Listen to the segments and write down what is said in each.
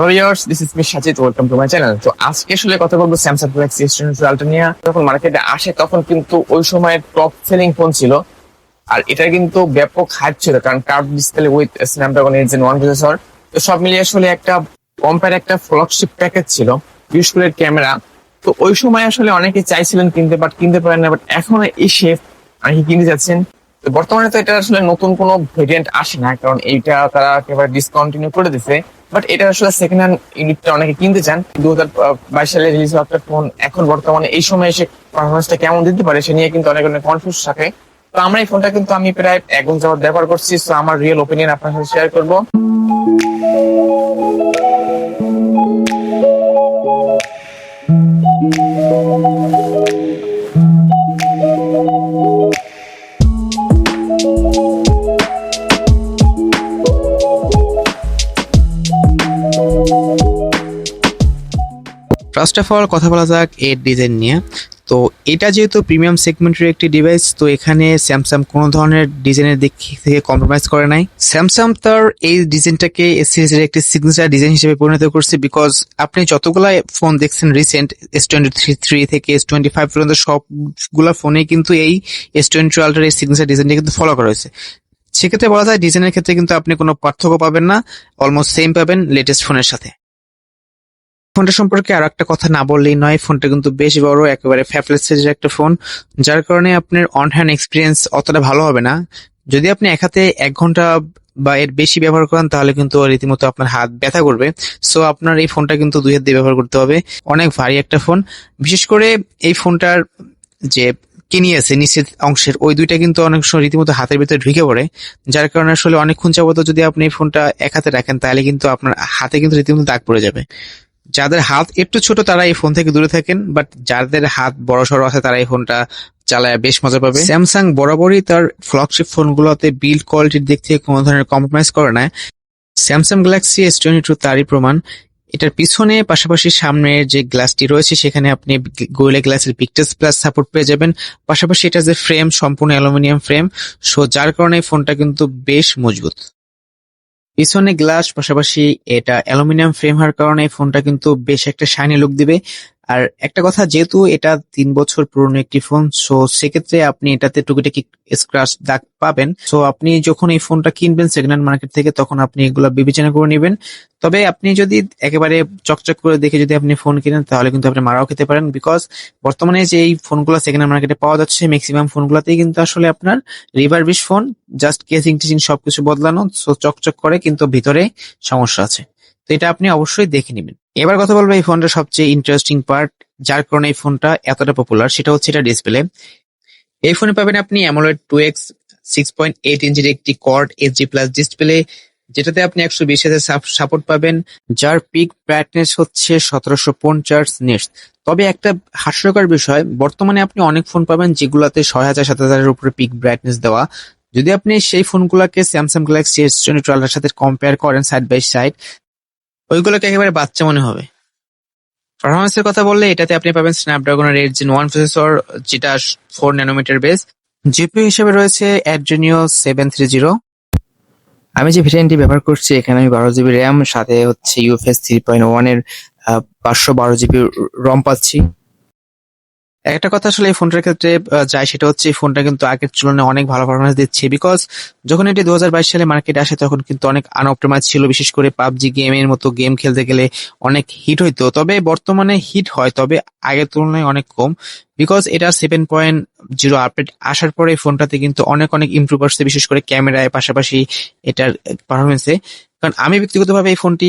Hello years this is me Sajid welcome to my channel তো আজকে আসলে কথা বলব Samsung Galaxy S twenty ultra নিয়ে। যখন মার্কেটে আসে, তখন কিন্তু ওই সময় টপ সেলিং ফোন ছিল। আর এটা কিন্তু ব্যাপক হাইপ ছিল, কারণ curve display with Snapdragon eight gen one processor তো সব মিলিয়ে আসলে একটা কম্পেয়ার একটা ফ্লগশিপ প্যাকেজ ছিল, বিশেষ করে ক্যামেরা তো ওই সময় আসলে অনেকে চাইছিলেন কিনতে বাট কিনতে পারেন না। বাট এখন এসে অনেকে কিনতে যাচ্ছেন। তো বর্তমানে তো এটা আসলে নতুন কোনো ভেরিয়েন্ট আসে না, কারণ এইটা তারা একেবারে ডিসকন্টিনিউ করে দিছে। বাট এটা আসলে সেকেন্ড হ্যান্ড ইউনিটটা অনেকে কিনতে চান। দু হাজার বাইশ সালে রিলিজ হওয়া একটা ফোন এখন বর্তমানে এই সময় এসে পারফরমেন্সটা কেমন দিতে পারে সে নিয়ে কিন্তু অনেক অনেক কনফিউজ থাকে। তো আমরা এই ফোনটা কিন্তু আমি প্রায় এক ঘণ্টা ব্যবহার করছি তো আমার রিয়েল ওপিনিয়ন আপনার সাথে শেয়ার করব। ফার্স্ট অফ অল কথা বলা যাক এর ডিজাইন নিয়ে। তো এটা যেহেতু প্রিমিয়াম সেগমেন্টের একটি ডিভাইস তো এখানে স্যামসাং কোনো ধরনের ডিজাইনের দিক থেকে কম্প্রোমাইজ করে নাই। স্যামসাং তার এই ডিজাইনটাকে এস সিরিজের একটি সিগনেচার ডিজাইন হিসেবে পরিণত করছে বিকজ আপনি যতগুলা ফোন দেখছেন recent S twenty three three থেকে এস টোয়েন্টি ফাইভ পর্যন্ত সবগুলা ফোনে কিন্তু এই এস টোয়েন্টি আল্ট্রার এই সিগনেচার ডিজাইনটা কিন্তু ফলো করা হয়েছে। সেক্ষেত্রে বলা যায় ডিজাইনের ক্ষেত্রে কিন্তু আপনি কোনো পার্থক্য পাবেন না অলমোস্ট সেম পাবেন লেটেস্ট ফোনের সাথে। ফোনটা সম্পর্কে আর একটা কথা না বললেই নয়, ফোনটা কিন্তু বেশ বড়, একেবারে ফ্যাপলেস সাইজের একটা ফোন, যার কারণে আপনার অন হ্যান্ড এক্সপিরিয়েন্স অতটা ভালো হবে না। যদি আপনি এক হাতে এক ঘণ্টা বা এর বেশি ব্যবহার করেন, তাহলে কিন্তু রীতিমতো আপনার হাত ব্যথা করবে। সো আপনার এই ফোনটা কিন্তু দুই হাত দিয়ে ব্যবহার করতে হবে। অনেক ভারী একটা ফোন। বিশেষ করে এই ফোনটার যে কিনি আছে অংশের, ওই দুইটা কিন্তু অনেক সময় রীতিমতো হাতের ভিতরে ঢুকে পড়ে। যার কারণে আসলে অনেকক্ষণ যাবত যদি আপনি এই ফোনটা এক হাতে রাখেন, তাহলে কিন্তু আপনার হাতে কিন্তু রীতিমতো দাগ পড়ে যাবে। যাদের হাত একটু ছোট তারা এই ফোন থেকে দূরে থাকেন বাট যাদের হাত বড় সড়ো আছে তারা এই ফোনটা চালায় বেশ মজা পাবে। স্যামসাং বরাবরই তার ফ্লগশিপ ফোনগুলোতে বিল্ড কোয়ালিটির দিক থেকে কোনো ধরনের কম্প্রোমাইজ করে না। Samsung Galaxy S twenty two তারই প্রমাণ। এটার পিছনে পাশাপাশি সামনের যে গ্লাসটি রয়েছে, সেখানে আপনি গোয়েলে গ্লাসের পিকচার্স প্লাস সাপোর্ট পেয়ে যাবেন। পাশাপাশি এটা যে ফ্রেম সম্পূর্ণ অ্যালুমিনিয়াম ফ্রেম সো যার কারণে ফোনটা কিন্তু বেশ মজবুত। পিছনে গ্লাস পাশাপাশি এটা অ্যালুমিনিয়াম ফ্রেম হওয়ার কারণে ফোনটা কিন্তু বেশ একটা শাইনি লুক দিবে। আর একটা কথা, যেহেতু এটা তিন বছর পুরনো একটি ফোন সো সেক্ষেত্রে আপনি এটাতে টুকিটাকি স্ক্রাচ দাগ পাবেন। সো আপনি যখন এই ফোনটা কিনবেন সেকেন্ড হ্যান্ড মার্কেট থেকে, তখন আপনি এগুলো বিবেচনা করে নেবেন। তবে আপনি যদি একেবারে চকচক করে দেখে যদি আপনি ফোন কিনেন, তাহলে কিন্তু আপনি মারাও খেতে পারেন। বিকজ বর্তমানে যে এই ফোনগুলো সেকেন্ড হ্যান্ড মার্কেটে পাওয়া যাচ্ছে ম্যাক্সিমাম ফোনগুলোতেই কিন্তু আসলে আপনার রিভারবিশ ফোন জাস্ট কেসিং টিচিং সবকিছু বদলানো সো চকচক করে কিন্তু ভিতরে সমস্যা আছে। তো এটা আপনি অবশ্যই দেখে নেবেন। এবার কথা বলব এই ফোনটা সবচেয়ে ইন্টারেস্টিং পার্ট যার কারণে এই ফোনটা এতটা পপুলার সেটা হচ্ছে এটা ডিসপ্লে এই ফোনে পাবেন আপনি AMOLED two X six point eight ইঞ্চির একটি কর্ড এইচডি প্লাস ডিসপ্লে যেটাতে আপনি একশো বিশ হাজার সাপোর্ট পাবেন, যার পিক ব্রাইটনেস হচ্ছে সতেরোশো পঞ্চাশ নেটস। তবে একটা হাস্যকর বিষয়, বর্তমানে আপনি অনেক ফোন পাবেন যেগুলোতে ছয় হাজার, সাত হাজারের উপরে পিক ব্রাইটনেস দেওয়া। যদি আপনি সেই ফোনগুলোকে স্যামসাং গ্যালাক্সি এস টোয়েন্টি টুয়েলভের সাথে কম্পেয়ার করেন সাইড বাই সাইড ওইগুলোকে একেবারে বাচ্চা মনে হবে। পারফরমেন্সের কথা বললে এটাতে আপনি পাবেন স্ন্যাপড্রাগনের এইট জেন ওয়ান প্রসেসর যেটা ফোর ন্যানোমিটার বেস জিপিউ হিসেবে রয়েছে অ্যাড্রেনিও সেভেন থ্রি জিরো আমি যে ভেরিয়েন্টটি ব্যবহার করছি, এখানে আমি বারো জিবি র্যাম সাথে হচ্ছে ইউএফএস থ্রি পয়েন্ট ওয়ানের পাঁচশো বারো জিবি রম পাচ্ছি। একটা কথা আসলে এই ফোনটার ক্ষেত্রে যায় সেটা হচ্ছে এই ফোনটা কিন্তু আগের তুলনায় অনেক ভালো পারফরমেন্স দিচ্ছে। বিকজ যখন এটি দু হাজার বাইশ সালে মার্কেটে আসে, তখন কিন্তু অনেক আনঅপটিমাইজ ছিল, বিশেষ করে পাবজি গেমের মতো গেম খেলতে গেলে অনেক হিট হইতো। তবে বর্তমানে হিট হয়, তবে আগের তুলনায় অনেক কম। বিকজ এটা সেভেন পয়েন্ট জিরো আপডেট আসার পরে ফোনটাতে কিন্তু অনেক অনেক ইমপ্রুভ আসছে, বিশেষ করে ক্যামেরায় পাশাপাশি এটার পারফরমেন্সে কারণ আমি ব্যক্তিগতভাবে এই ফোনটি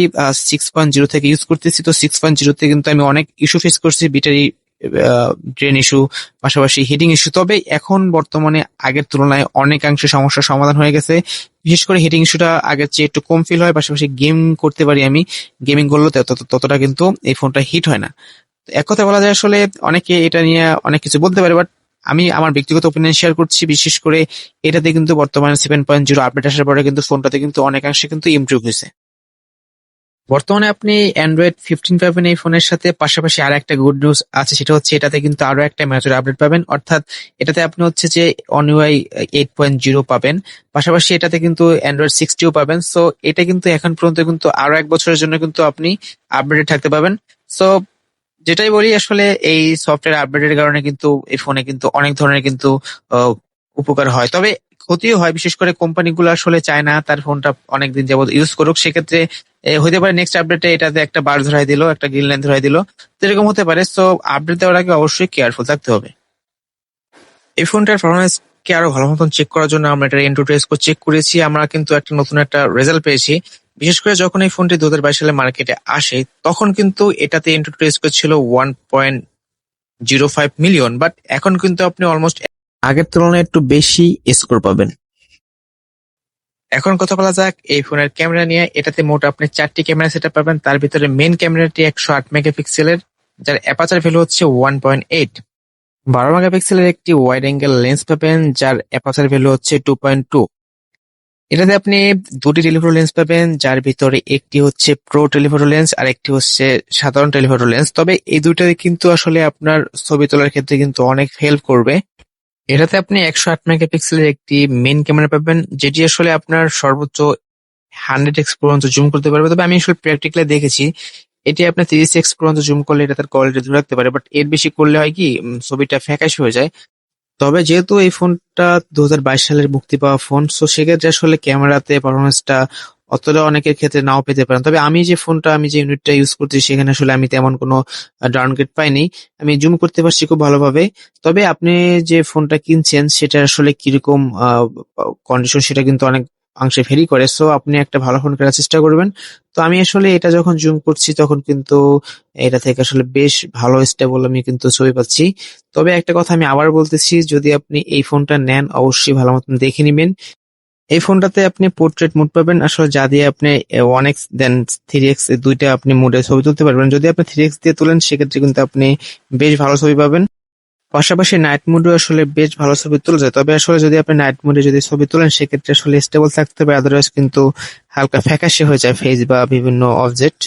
সিক্স পয়েন্ট জিরো থেকে ইউজ করতেছি, তো সিক্স পয়েন্ট জিরোতে কিন্তু আমি অনেক ইস্যু ফেস করছি ব্যাটারি ড্রেন ইস্যু পাশাপাশি হিটিং ইস্যু তবে এখন বর্তমানে আগের তুলনায় অনেকাংশে সমস্যার সমাধান হয়ে গেছে। বিশেষ করে হিটিং ইস্যুটা আগের চেয়ে একটু কম ফিল হয়, পাশাপাশি গেম করতে পারি আমি। গেমিং করলেও তত- ততটা কিন্তু এই ফোনটা হিট হয় না। এক কথা বলা যায় আসলে অনেকে এটা নিয়ে অনেক কিছু বলতে পারে বাট আমি আমার ব্যক্তিগত ওপিনিয়ন শেয়ার করছি। বিশেষ করে এটাতে কিন্তু বর্তমানে সেভেন পয়েন্ট জিরো আপডেট আসার পরে কিন্তু ফোনটাতে কিন্তু অনেকাংশে কিন্তু ইমপ্রুভ হয়েছে। বর্তমানে আপনি অ্যান্ড্রয়েড ফিফটিন পাবেন এই ফোনের সাথে। পাশাপাশি আর একটা গুড নিউজ আছে, সেটা হচ্ছে এটাতে কিন্তু আরও একটা ম্যাচের আপডেট পাবেন। অর্থাৎ এটাতে আপনি হচ্ছে যে অনইউআই এইট পয়েন্ট জিরো পাবেন। পাশাপাশি এটাতে কিন্তু অ্যান্ড্রয়েড সিক্সটিও পাবেন। সো এটা কিন্তু এখন পর্যন্ত কিন্তু আরও এক বছরের জন্য কিন্তু আপনি আপডেটেড থাকতে পাবেন সো যেটাই বলি, আসলে এই সফটওয়্যার আপডেটের কারণে কিন্তু এই ফোনে কিন্তু অনেক ধরনের কিন্তু উপকার হয়। তবে ক্ষতিও হয়, বিশেষ করে কোম্পানিগুলো আসলে চায় না, তার ফোনটা অনেকদিন যাবত ইউজ করুক। সেক্ষেত্রে হতে পারে নেক্সট আপডেটে এটাতে একটা বার ধরাই দিল, একটা গ্রিন লাইন ধরাই দিল। তো এরকম হতে পারে সো আপডেট দেওয়ার আগে অবশ্যই কেয়ারফুল থাকতে হবে। এই ফোনটার পারফরমেন্স কে আরও ভালো মতন চেক করার জন্য আমরা এটা এন্টু টেস্ট চেক করেছি, আমরা কিন্তু একটা নতুন একটা রেজাল্ট পেয়েছি। বিশেষ করে যখন এই ফোনটি দু হাজার বাইশ সালে মার্কেটে আসে, তখন কিন্তু এটাতে এন্টু টেস্ট ছিল one point zero five million but এখন কিন্তু আপনি অলমোস্ট আগের তুলনায় একটু বেশি স্কোর পাবেন। এখন কথা বলা যাক এই ফোনের ক্যামেরা নিয়ে। এটাতে মোট আপনি চারটি ক্যামেরা সেট পাবেন। তার ভিতরে মেন ক্যামেরাটি একশো আট মেগাপিক্সেলের যার অ্যাপাচার ভ্যালু হচ্ছে ওয়ান পয়েন্ট এইট বারো মেগাপিক্সেলের একটি ওয়াইড অ্যাঙ্গেল লেন্স পাবেন, যার অ্যাপাচার ভ্যালু হচ্ছে টু পয়েন্ট টু এটাতে আপনি দুটি টেলিফোটো লেন্স পাবেন, যার ভিতরে একটি হচ্ছে প্রো টেলিফোটো লেন্স আর একটি হচ্ছে সাধারণ টেলিফোটো লেন্স তবে এই দুটোই কিন্তু আসলে আপনার ছবি তোলার ক্ষেত্রে কিন্তু অনেক হেল্প করবে। এটাতে আপনি একশো আট মেগাপিক্সেলের একটি মেন ক্যামেরা পাবেন, যেটি আসলে আপনার সর্বোচ্চ হান্ড্রেড এক্স পর্যন্ত জুম করতে পারবে। তবে আমি আসলে প্র্যাকটিক্যালি দেখেছি, এটি আপনার তিরিশ এক্স পর্যন্ত জুম করলে এটা তার কোয়ালিটি ধরে রাখতে পারে বাট এর বেশি করলে হয় কি ছবিটা ফ্যাকাশ হয়ে যায়। তবে যেহেতু এই ফোনটা দু হাজার বাইশ সালের মুক্তি পাওয়া ফোন সো সেক্ষেত্রে আসলে ক্যামেরাতে পারফরমেন্সটা অতটা অনেকের ক্ষেত্রে নাও পেতে পারেন। তবে আমি যে ফোনটা আমি যে ইউনিটটা ইউজ করছি, সেখানে আসলে আমি তেমন কোনো ডাউনগ্রেড পাইনি। আমি জুম করতে পারছি খুব ভালোভাবে। তবে আপনি যে ফোনটা কিনছেন সেটা আসলে কীরকম কন্ডিশন সেটা কিন্তু অনেক অংশে ভেরি করে। সো আপনি একটা ভালো ফোন কেনার চেষ্টা করবেন। তো আমি আসলে এটা যখন জুম করছি, তখন কিন্তু এটা থেকে আসলে বেশ ভালো স্টেবল আমি কিন্তু ছবি পাচ্ছি। তবে একটা কথা আমি আবার বলতেছি, যদি আপনি এই ফোনটা নেন, অবশ্যই ভালো মতন দেখে নিবেন। এই ফোনটাতে আপনি পোর্ট্রেট মোড পাবেন। আসলে যা দিয়ে আপনি one X then three X দুইটা আপনি মোডে ছবি তুলতে পারবেন। যদি আপনি থ্রি এক্স দিয়ে তুলেন, সেক্ষেত্রে কিন্তু আপনি বেশ ভালো ছবি পাবেন। পাশাপাশি নাইট মোডে আসলে বেশ ভালো ছবি তোলা যায় তবে আসলে যদি আপনি নাইট মোডে যদি ছবি তোলেন, সেক্ষেত্রে আসলে স্টেবল থাকতে হবে। আদারওয়াইজ কিন্তু হালকা ফ্যাকাশে হয়ে যায় ফেস বা বিভিন্ন অবজেক্ট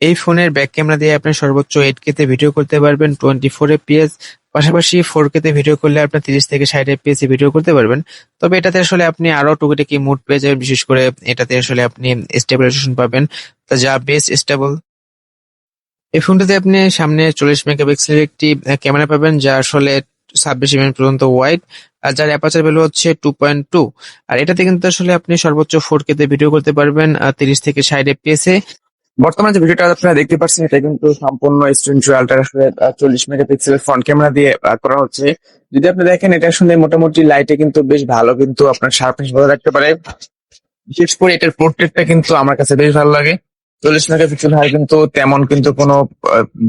এই ফোনের ব্যাক ক্যামেরা দিয়ে আপনি সর্বোচ্চ এইট কে তে ভিডিও করতে পারবেন। টোয়েন্টি ফোর এফপিএস পাশাপাশি ফোর কে তে ভিডিও করলে আপনি তিরিশ থেকে ষাট এফপিএস ভিডিও করতে পারবেন। তবে এটাতে আসলে আপনি আরও টুকিটাকি মুড পেয়ে যাবেন বিশেষ করে এটাতে আসলে আপনি স্টেবিলাইজেশন পাবেন। যা বেশ স্টেবল এই ফোনটাতে আপনি সামনে চল্লিশ মেগাপিক্সেলের একটি ক্যামেরা পাবেন, যা আসলে ছাব্বিশ এমএম পর্যন্ত ওয়াইড আর যার অ্যাপাচার ভ্যালু হচ্ছে টু পয়েন্ট টু আর এটাতে কিন্তু আসলে আপনি সর্বোচ্চ ফোর কে তে ভিডিও করতে পারবেন তিরিশ থেকে ষাট এফপিএস এ। বর্তমানে যে ভিডিওটা আপনারা দেখতে পাচ্ছেন, এটা কিন্তু সম্পূর্ণ স্টুডেন্ট আল্ট্রা আসলে চল্লিশ মেগাপিক্সেলের ফ্রন্ট ক্যামেরা দিয়ে করা হচ্ছে। যদি আপনি দেখেন, এটা আসলে মোটামুটি লাইটে কিন্তু বেশ ভালো কিন্তু আপনার শার্পনেস বজায় রাখতে পারে। বিশেষ করে এটার পোর্ট্রেটটা কিন্তু আমার কাছে বেশ ভালো লাগে। চল্লিশ মেগাপিক্সেল হয় কিন্তু তেমন কিন্তু কোনো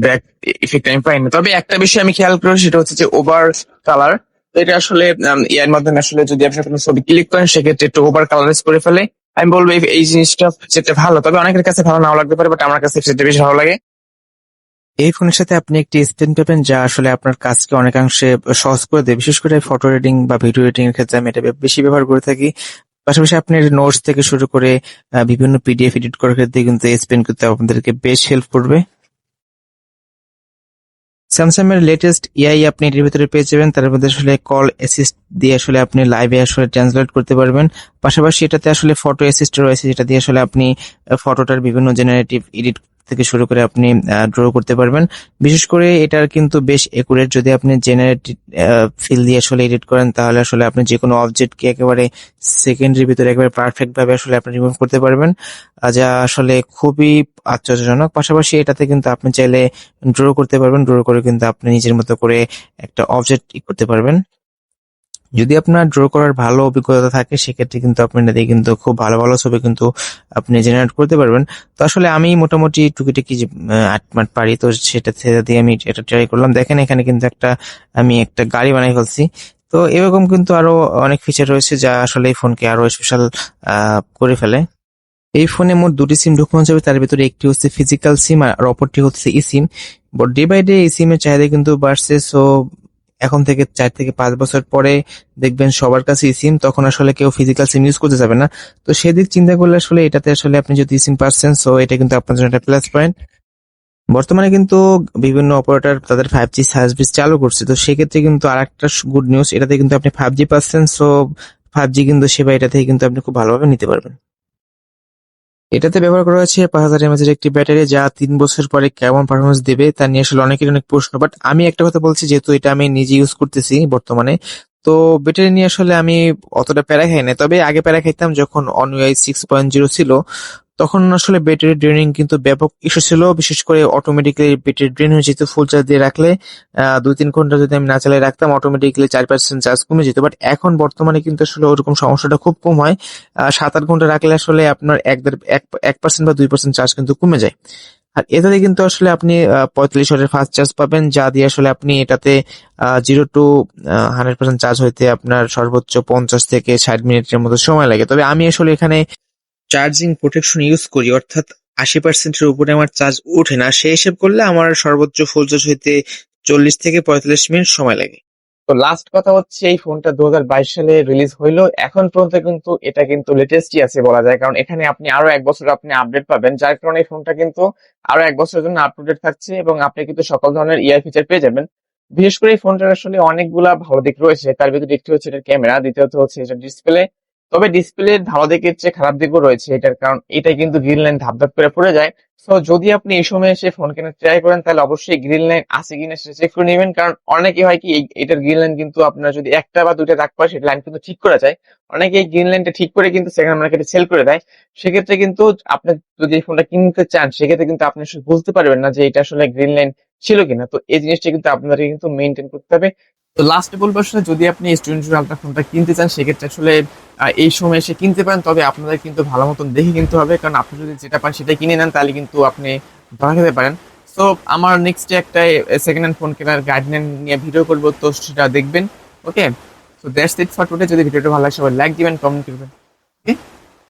ব্যাক ইফেক্ট আমি পাইনি। তবে একটা বিষয় আমি খেয়াল করি, সেটা হচ্ছে যে ওভার কালার এটা আসলে ইয়ার মাধ্যমে আসলে যদি আপনি কোনো ছবি ক্লিক করেন, সেক্ষেত্রে একটু ওভার কালারাইজ করে ফেলে। আমি বলব এই- জিনিসটা সেটা ভালো। তবে অনেকের কাছে ভালো নাও লাগতে পারে বাট আমার কাছে সেটা বেশি ভালো লাগে। এই ফোনের সাথে আপনি একটি স্ক্রিন পাবেন যা আসলে আপনার কাজকে অনেকাংশে সহজ করে দেয়। বিশেষ করে ফটো এডিটিং বা ভিডিও এডিটিং এর ক্ষেত্রে আমি এটা বেশি ব্যবহার করে থাকি। পাশাপাশি আপনি নোটস থেকে শুরু করে বিভিন্ন পিডিএফ এডিট করার ক্ষেত্রে কিন্তু এই করতে আপনাদেরকে বেশ হেল্প করবে। স্যামসাং এর লেটেস্ট এআই আপনি এটির ভিতরে পেয়ে যাবেন। তার মধ্যে আসলে কল অ্যাসিস্ট দিয়ে আসলে আপনি লাইভে আসলে ট্রান্সলেট করতে পারবেন। পাশাপাশি এটাতে আসলে ফটো অ্যাসিস্ট রয়েছে, যেটা দিয়ে আসলে আপনি ফটোটার বিভিন্ন জেনারেটিভ এডিট থেকে শুরু করে আপনি ড্র করতে পারবেন। বিশেষ করে এটার কিন্তু বেশ একুরেট যদি আপনি জেনারেটিভ ফিল দিয়ে আসলে এডিট করেন, তাহলে আসলে আপনি যে কোনো অবজেক্টকে একেবারে সেকেন্ডের ভিতরে একেবারে পারফেক্টভাবে আসলে আপনি রিমুভ করতে পারবেন। যা আসলে খুবই আশ্চর্যজনক, পাশাপাশি এটাতে কিন্তু আপনি চাইলে ড্র করতে পারবেন। ড্র করে কিন্তু আপনি নিজের মতো করে একটা অবজেক্ট করতে পারবেন। যদি আপনার ড্র করার ভালো অভিজ্ঞতা থাকে সেক্ষেত্রে কিন্তু আপনি এটা দিয়ে কিন্তু খুব ভালো ভালো ছবি কিন্তু আপনি জেনারেট করতে পারবেন। তো আসলে আমি মোটামুটি টুকিটাকি যে, আহ, আট মাট পারি তো সেটা সেটা দিয়ে আমি এটা ট্রাই করলাম। দেখেন এখানে কিন্তু একটা আমি একটা গাড়ি বানাই ফেলছি। তো এরকম কিন্তু আরও অনেক ফিচার রয়েছে যা আসলে এই ফোনকে আরও স্পেশাল করে ফেলে। এই ফোনে মোট দুটি সিম ঢুকানো যাবে তার ভিতরে একটি হচ্ছে ফিজিক্যাল সিম আর অপরটি হচ্ছে E SIM day by day এই সিমের চাহিদা কিন্তু বাড়ছে সো এখন থেকে চার থেকে পাঁচ বছর পরে দেখবেন সবার কাছে সিম তখন আসলে কেউ ফিজিক্যাল সিম ইউজ করতে যাবে না। তো সেদিক চিন্তা করলে আসলে এটাতে আসলে আপনি যদি সিম পাচ্ছেন সো এটা কিন্তু আপনার জন্য একটা প্লাস পয়েন্ট বর্তমানে কিন্তু বিভিন্ন অপারেটর তাদের ফাইভ জি সার্ভিস চালু করছে, তো সেক্ষেত্রে কিন্তু আর একটা গুড নিউজ এটাতে কিন্তু আপনি ফাইভ জি পাচ্ছেন সো ফাইভ জি কিন্তু সেবা এটা থেকে কিন্তু আপনি খুব ভালোভাবে নিতে পারবেন। এটাতে ব্যবহার করা হয়েছে পাঁচ হাজার এমএচের একটি ব্যাটারি যা তিন বছর পরে কেমন পারফরমেন্স দেবে তা নিয়ে আসলে অনেকের অনেক প্রশ্ন বাট আমি একটা কথা বলছি যেহেতু এটা আমি নিজে ইউজ করতেছি বর্তমানে, তো ব্যাটারি নিয়ে আসলে আমি অতটা প্যারা খাই না তবে আগে প্যারা খাইতাম যখন অনওয়াই সিক্স পয়েন্ট জিরো ছিল। তখন আসলে ব্যাটারি ড্রেনিং কিন্তু ব্যাপক ইস্যু ছিল। বিশেষ করে অটোমেটিক্যালি ব্যাটারি ড্রেন হয়ে যেত ফুল চার্জ দিয়ে রাখলে দুই তিন ঘণ্টা যদি আমি না চালিয়ে রাখতাম অটোমেটিক্যালি চার পার্সেন্ট চার্জ কমে যেত। বাট এখন বর্তমানে কিন্তু আসলে ওরকম সমস্যাটা খুব কম হয়। সাত আট ঘণ্টা রাখলে আসলে আপনার এক- এক পার্সেন্ট বা দুই পার্সেন্ট চার্জ কিন্তু কমে যায়। আর এটাতে কিন্তু আসলে আপনি পঁয়তাল্লিশ ওয়াটের ফাস্ট চার্জ পাবেন, যা দিয়ে আসলে আপনি এটাতে zero to hundred percent charge হইতে আপনার সর্বোচ্চ পঞ্চাশ থেকে ষাট মিনিটের মতো সময় লাগে। তবে আমি আসলে এখানে চার্জিং প্রোটেকশন ইউজ করি, অর্থাৎ আশি পার্সেন্টের উপরে আমার চার্জ ওঠে না সেই হিসেব করলে আমার সর্বোচ্চ ফুল চার্জ হইতে চল্লিশ থেকে পঁয়তাল্লিশ মিনিট সময় লাগে। তো লাস্ট কথা হচ্ছে, এই ফোনটা দুহাজার বাইশ সালে রিলিজ হইল, এখন পর্যন্ত কিন্তু এটা কিন্তু লেটেস্টই আছে বলা যায়, কারণ এখানে আপনি আরও এক বছর আপনি আপডেট পাবেন, যার কারণে এই ফোনটা কিন্তু আরও এক বছরের জন্য আপডেট থাকছে এবং আপনি কিন্তু সকল ধরনের ইআই ফিচার পেয়ে যাবেন। বিশেষ করে এই ফোনটার আসলে অনেকগুলা ভালো দিক রয়েছে, তার ভিতরে একটি হচ্ছে এটার ক্যামেরা দ্বিতীয়ত হচ্ছে এটার ডিসপ্লে তবে ডিসপ্লের ভালো দিকের চেয়ে খারাপ দিকও রয়েছে এটার কারণ এটা কিন্তু গ্রিন লাইন ধাপ ধাপ করে পড়ে যায়। সো যদি আপনি এই সময় এসে ফোন কেনার ট্রাই করেন, তাহলে অবশ্যই গ্রিন লাইন আছে কিনা সেটা চেক করে নেবেন। কারণ অনেকে হয় কি এটার গ্রিন লাইন কিন্তু আপনার যদি একটা বা দুইটা দাগ পায় সেটা লাইন কিন্তু ঠিক করা যায়। অনেকে এই গ্রিন লাইনটা ঠিক করে কিন্তু সেকেন্ড মার্কেটে সেল করে দেয়। সেক্ষেত্রে কিন্তু আপনি যদি এই ফোনটা কিনতে চান, সেক্ষেত্রে কিন্তু আপনি বুঝতে পারবেন না যে এটা আসলে গ্রিন লাইন ছিল কিনা। তো এই জিনিসটা কিন্তু আপনাদের কিন্তু মেনটেন করতে হবে। তো লাস্টে বলব আসলে, যদি আপনি স্টুডেন্ট আলট্রা ফোনটা কিনতে চান, সেক্ষেত্রে আসলে এই সময় এসে কিনতে পারেন, তবে আপনাদের কিন্তু ভালো মতন দেখে কিনতে হবে। কারণ আপনি যদি যেটা পান সেটা কিনে নেন, তাহলে কিন্তু আপনি ধরা খেতে পারেন। সো আমার নেক্সট একটা সেকেন্ড হ্যান্ড ফোন কেনার গাইডলাইন নিয়ে ভিডিও করব, তো সেটা দেখবেন okay so that's it for যদি ভিডিওটা ভালো লাগে, সবাই লাইক দিবেন কমেন্ট করবেন ওকে